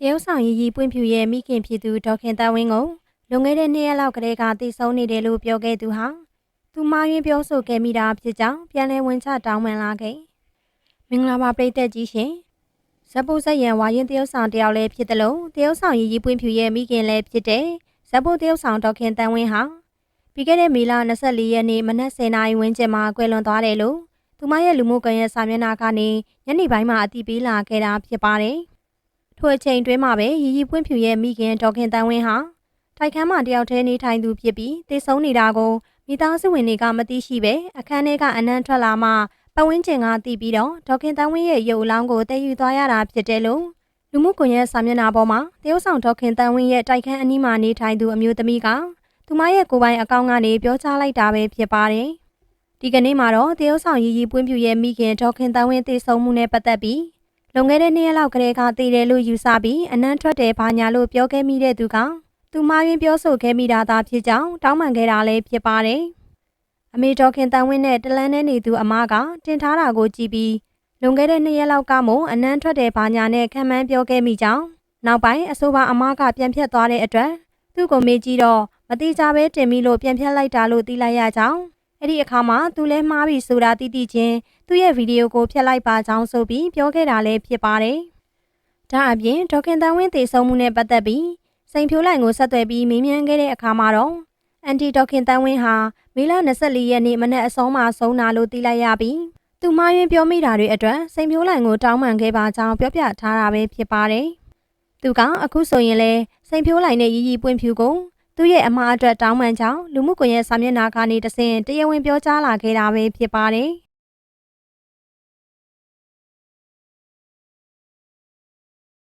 တရုတ်ဆောင်ရီရီပွင့်ဖြူရဲ့မိခင်ဖြစ်သူဒေါက်ခင်တဝင်းကိုလွန်ခဲ့တဲ့နှစ်ရက်လောက်ကလေးကတည်ဆုံနေတယ်လို့ပြောခဲ့သူဟာသူမရင်းပြောဆိုခဲ့မိတာဖြစ်ကြောင်းပြန်လည်ဝင်ချတောင်းပန်လာခဲ့မင်္ဂလာပါပရိသတ်ကြီးရှင်ဇက်ပုတ်ဆက်ရန်ဝါရင်တရုတ်ဆောင်တယောက်လည်းဖြစ်တယ်လို့တရုတ်ဆောင်ရီရီပွင့်ဖြူရဲ့မိခင်လည်းဖြစ်တဲ့ဇက်ပုတ်တရုတ်ဆောင်ဒေါက်ခင်တဝင်းဟာပြီးခဲ့တဲ့မေလ24ရက်နေ့မနက်10:00နာရီဝန်းကျင်မှာကွယ်လွန်သွားတယ်လို့သူမရဲ့လူမှုကွန်ရက်စာမျက်နှာကနေညနေပိုင်းမှာအသိပေးလာခဲ့တာဖြစ်ပါတယ် ထိုအချိန်တွင်းမှာပဲရီရီပွင့်ဖြူရဲ့မိခင်ဒေါက်ခင်တန်းဝင်းဟာတိုက်ခန်းမှာတယောက်တည်းနေထိုင်သူဖြစ်ပြီးတည်ဆုံနေတာကိုမိသားစုဝင်တွေကမသိရှိပဲအခန်းထဲကအနံ့ထွက်လာမှပတ်ဝန်းကျင်ကသိပြီးတော့ဒေါက်ခင်တန်းဝင်းရဲ့ရုပ်အလောင်းကိုတည်ယူသွားရတာဖြစ်တယ်လို့လူမှုကွန်ရက်စာမျက်နှာပေါ်မှာတရုတ်ဆောင်ဒေါက်ခင်တန်းဝင်းရဲ့တိုက်ခန်းအနီးမှာနေထိုင်သူအမျိုးသမီးကသူမရဲ့ကိုယ်ပိုင်အကောင့်ကနေပြောကြားလိုက်တာပဲဖြစ်ပါတယ်ဒီကနေ့မှာတော့တရုတ်ဆောင်ရီရီပွင့်ဖြူရဲ့မိခင်ဒေါက်ခင်တန်းဝင်းတည်ဆုံမှုနဲ့ပတ်သက်ပြီး လွန်ခဲ့တဲ့နှစ်ရက်လောက်ကလေးကတည်တယ်လို့ယူဆပြီးအနံ့ထွက်တယ်ဘာညာလို့ပြောခဲ့မိတဲ့သူကသူမရင်းပြောဆိုခဲ့မိတာသာဖြစ်ကြောင်းတောင်းပန်ခဲ့တာလည်းဖြစ်ပါတယ်။အမေတော်ခင်တန်ဝင်းနဲ့တလန်းနဲ့နေသူအမကတင်ထားတာကိုကြည့်ပြီးလွန်ခဲ့တဲ့နှစ်ရက်လောက်ကမှအနံ့ထွက်တယ်ဘာညာနဲ့ခံမှန်းပြောခဲ့မိကြောင်းနောက်ပိုင်းအဆိုပါအမကပြန်ဖြတ်သွားတဲ့အတွက်သူ့ကိုမေးကြည့်တော့မတိကြပဲတင်ပြီးလို့ပြန်ဖြတ်လိုက်တာလို့သိလိုက်ရကြောင်း အဲ့ဒီအခါမှာသူလဲမှားပြီဆိုတာသိသိချင်းသူ့ရဲ့ဗီဒီယိုကိုဖျက်လိုက်ပါကြောင်းဆိုပြီးပြောခဲ့တာလည်းဖြစ်ပါတယ်။ဒါအပြင်ဒေါက်ခင်တန်ဝင်းသေဆုံးမှုနဲ့ပတ်သက်ပြီးစိန်ဖြိုးလိုက်ကိုဆက်သွယ်ပြီးမေးမြန်းခဲ့တဲ့အခါမှာတော့အန်တီဒေါက်ခင်တန်ဝင်းဟာမေလ24ရက်နေ့မနက်အစောမှာဆုံးတာလို့သိလိုက်ရပြီးသူမရင်းပြောမိတာတွေအတွက်စိန်ဖြိုးလိုက်ကိုတောင်းပန်ခဲ့ပါကြောင်းပြောပြထားတာပဲဖြစ်ပါတယ်။သူကအခုဆိုရင်လဲစိန်ဖြိုးလိုက်နဲ့ရီရီပွင့်ဖြူကို သူ့ရဲ့အမှားအတွက်တောင်းပန်ကြောင်းလူမှုကွန်ရက်စာမျက်နှာကနေတဆင့်တရားဝင်ပြောကြားလာခဲ့တာပဲဖြစ်ပါတယ်။